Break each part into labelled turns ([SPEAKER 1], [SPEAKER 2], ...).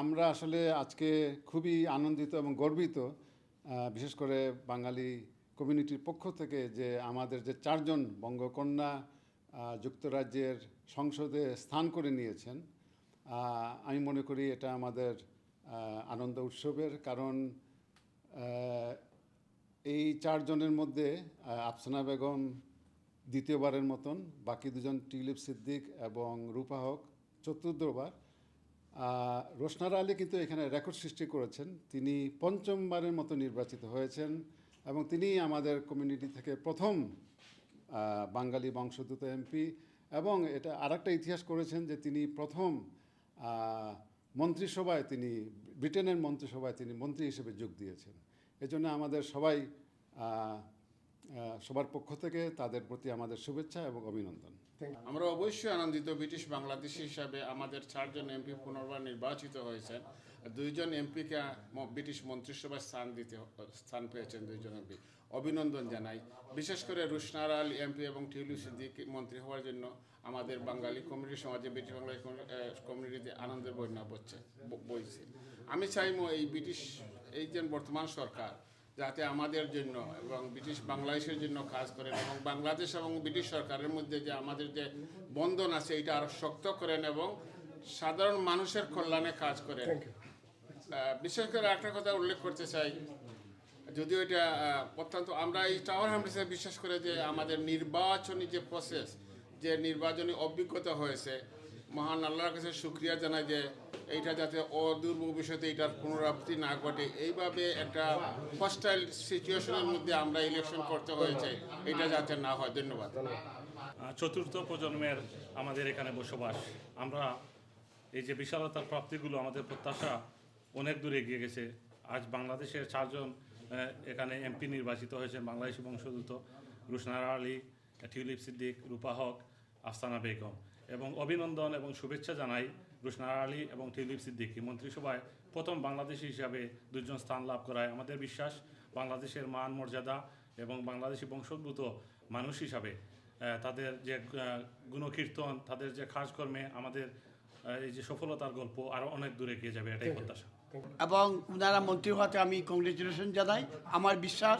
[SPEAKER 1] আমরা আসলে আজকে খুবই আনন্দিত এবং গর্বিত বিশেষ করে বাঙালি কমিউনিটির পক্ষ থেকে যে আমাদের যে চারজন বঙ্গকন্যা যুক্তরাজ্যের সংসদে স্থান করে নিয়েছেন। আমি মনে করি এটা আমাদের আনন্দ উৎসবের কারণ এই চারজনের মধ্যে আফসানা বেগম দ্বিতীয়বারের মতন, বাকি দুজন টিলিপ সিদ্দিক এবং রূপা হক চতুর্থবার। রোশনার আলী কিন্তু এখানে রেকর্ড সৃষ্টি করেছেন। তিনি পঞ্চমবারের মতো নির্বাচিত হয়েছেন এবং তিনি আমাদের কমিউনিটি থেকে প্রথম বাঙালি বংশোদ্ভূত এমপি এবং এটা আরেকটা ইতিহাস করেছেন যে তিনি প্রথম মন্ত্রিসভায় তিনি, ব্রিটেনের মন্ত্রিসভায় তিনি মন্ত্রী হিসেবে যোগ দিয়েছেন। এজন্য আমাদের সবাই সবার পক্ষ থেকে তাদের প্রতি আমাদের শুভেচ্ছা এবং অভিনন্দন।
[SPEAKER 2] আমরা অবশ্যই আনন্দিত ব্রিটিশ বাংলাদেশি হিসাবে আমাদের চারজন এমপি পুনর্বার নির্বাচিত হয়েছেন। দুইজন এমপিকে ব্রিটিশ মন্ত্রিসভায় স্থান দিতে স্থান পেয়েছেন দুইজন এমপি। অভিনন্দন জানাই। বিশেষ করে রুশনার আলী এমপি এবং টিউলু সিদ্দিক মন্ত্রী হওয়ার জন্য আমাদের বাঙালি কমিউনিটি সমাজে ব্রিটিশ বাংলা কমিউনিটিতে আনন্দের বন্যা বচ্ছে ব- বইছে। আমি চাইব এই ব্রিটিশ এই যে বর্তমান সরকার যাতে আমাদের জন্য এবং ব্রিটিশ বাংলাদেশের জন্য কাজ করেন এবং বাংলাদেশ এবং ব্রিটিশ সরকারের মধ্যে যে আমাদের যে বন্ধন আছে এটা আরও শক্ত করেন এবং সাধারণ মানুষের কল্যাণে কাজ করেন। বিশেষ করে একটা কথা উল্লেখ করতে চাই যদিও এটা অত্যন্ত আমরা এই টাওয়ার হ্যামলেসে বিশ্বাস করে যে আমাদের নির্বাচনী যে প্রসেস যে নির্বাচনী অভিজ্ঞতা হয়েছে মহান আল্লাহর কাছে শুক্রিয়া জানাই যে এইটা যাতে অদূর ভবিষ্যতে এটার পুনরাবৃত্তি না ঘটে। এইভাবে একটা হস্টাইল সিচুয়েশনের মধ্যে আমরা ইলেকশন করতে হয়েছে, এটা যাতে না হয়। ধন্যবাদ।
[SPEAKER 3] চতুর্থ প্রজন্মের আমাদের এখানে বসবাস। আমরা এই যে বিশালতার প্রাপ্তিগুলো, আমাদের প্রত্যাশা অনেক দূরে এগিয়ে গেছে। আজ বাংলাদেশের চারজন এখানে এমপি নির্বাচিত হয়েছেন, বাংলাদেশি বংশোদ্ভূত রুশনার আলী, টিউলিপ সিদ্দিক, রূপা হক, আফসানা বেগম। এবং অভিনন্দন এবং শুভেচ্ছা জানাই রুশনার আলী এবং ত্রিদীপ সিদ্দিকী। মন্ত্রিসভায় প্রথম বাংলাদেশি হিসাবে দুজন স্থান লাভ করায় আমাদের বিশ্বাস বাংলাদেশের মান মর্যাদা এবং বাংলাদেশি বংশোদ্ভূত মানুষ হিসাবে তাদের যে গুণকীর্তন তাদের যে কাজকর্মে আমাদের এই যে সফলতার গল্প আরও অনেক দূরে গিয়ে যাবে এটাই প্রত্যাশা।
[SPEAKER 4] এবং ওনারা মন্ত্রী হওয়াতে আমি কংগ্রেচুলেশন জানাই। আমার বিশ্বাস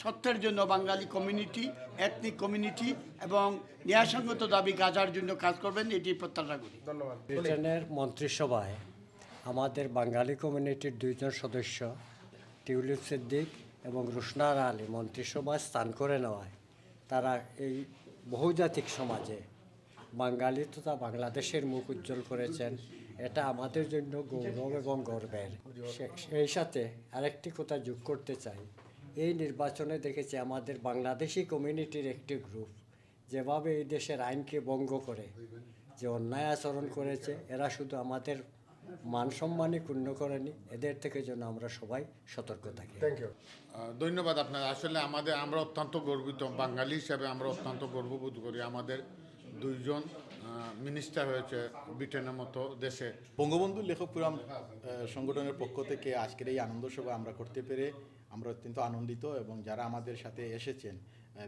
[SPEAKER 4] সত্যের জন্য বাঙালি কমিউনিটি এথনিক কমিউনিটি এবং ন্যায়সঙ্গত দাবি গাজার জন্য কাজ করবেন এটি প্রত্যাশা করি।
[SPEAKER 5] ব্রিটেনের মন্ত্রিসভায় আমাদের বাঙালি কমিউনিটির দুইজন সদস্য টিউলিপ সিদ্দিক এবং রুশনার আলী মন্ত্রিসভায় স্থান করে নেওয়ায় তারা এই বহুজাতিক সমাজে বাঙালি তথা বাংলাদেশের মুখ উজ্জ্বল করেছেন। এটা আমাদের জন্য গৌরব এবং গর্বের। সেই সাথে আরেকটি কথা যোগ করতে চাই। এই নির্বাচনে দেখেছি আমাদের বাংলাদেশি কমিউনিটির একটি গ্রুপ যেভাবে এই দেশের আইনকে ভঙ্গ করে যে অন্যায় আচরণ করেছে এরা শুধু আমাদের মান সম্মানই ক্ষুণ্ণ করেনি এদের থেকে যেন আমরা সবাই সতর্ক থাকি।
[SPEAKER 2] আহ, ধন্যবাদ আপনার আসলে আমাদের আমরা অত্যন্ত গর্বিত বাঙালি হিসাবে আমরা অত্যন্ত গর্ববোধ করি আমাদের দুইজন মিনিস্টার হয়েছে ব্রিটেনের মতো দেশে।
[SPEAKER 6] বঙ্গবন্ধু লেখক পুরাম সংগঠনের পক্ষ থেকে আজকের এই আনন্দ সভা আমরা করতে পেরে আমরা অত্যন্ত আনন্দিত এবং যারা আমাদের সাথে এসেছেন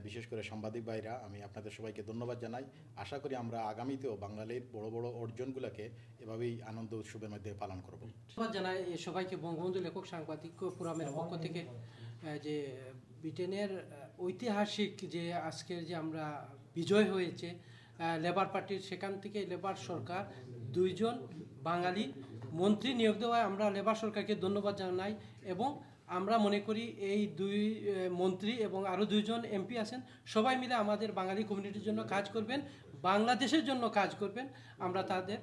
[SPEAKER 6] বিশেষ করে সাংবাদিক ভাইরা আমি আপনাদের সবাইকে ধন্যবাদ জানাই। আশা করি আমরা আগামীতেও বাঙালির বড় বড় অর্জনগুলোকে এভাবেই আনন্দ উৎসবের মধ্যে পালন করব।
[SPEAKER 7] ধন্যবাদ জানাই সবাইকে বঙ্গবন্ধু লেখক সাংবাদিক ফোরামের পক্ষ থেকে যে ব্রিটেনের ঐতিহাসিক যে আজকের যে আমরা বিজয় হয়েছে লেবার পার্টির সেখান থেকে লেবার সরকার দুইজন বাঙালি মন্ত্রী নিয়োগ দেওয়ায় আমরা লেবার সরকারকে ধন্যবাদ জানাই এবং আমরা মনে করি এই দুই মন্ত্রী এবং আরও দুইজন এমপি আছেন, সবাই মিলে আমাদের বাঙালি কমিউনিটির জন্য কাজ করবেন, বাংলাদেশের জন্য কাজ করবেন। আমরা তাদের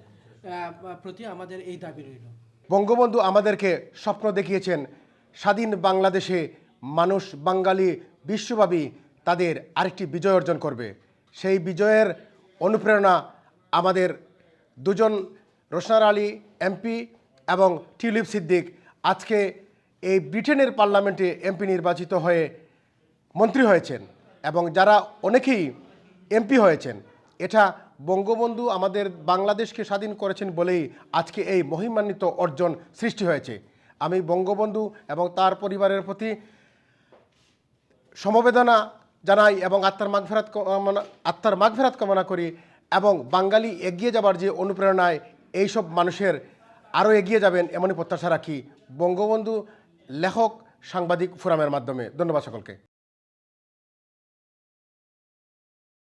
[SPEAKER 7] প্রতি আমাদের এই দাবি রইল।
[SPEAKER 8] বঙ্গবন্ধু আমাদেরকে স্বপ্ন দেখিয়েছেন, স্বাধীন বাংলাদেশে মানুষ বাঙালি বিশ্বব্যাপী তাদের আরেকটি বিজয় অর্জন করবে। সেই বিজয়ের অনুপ্রেরণা আমাদের দুজন রোশনার আলী এমপি এবং টিউলিপ সিদ্দিক আজকে এই ব্রিটেনের পার্লামেন্টে এমপি নির্বাচিত হয়ে মন্ত্রী হয়েছেন এবং যারা অনেকেই এমপি হয়েছেন, এটা বঙ্গবন্ধু আমাদের বাংলাদেশকে স্বাধীন করেছেন বলেই আজকে এই মহিমান্বিত অর্জন সৃষ্টি হয়েছে। আমি বঙ্গবন্ধু এবং তার পরিবারের প্রতি সমবেদনা জানাই এবং আত্মার মাগফেরাত আত্মার মাগফেরাত কামনা করি এবং বাঙালি এগিয়ে যাবার যে অনুপ্রেরণায় এইসব মানুষের আরও এগিয়ে যাবেন এমনই প্রত্যাশা রাখি। বঙ্গবন্ধু লেখক সাংবাদিক ফোরামের মাধ্যমে। ধন্যবাদ সকলকে।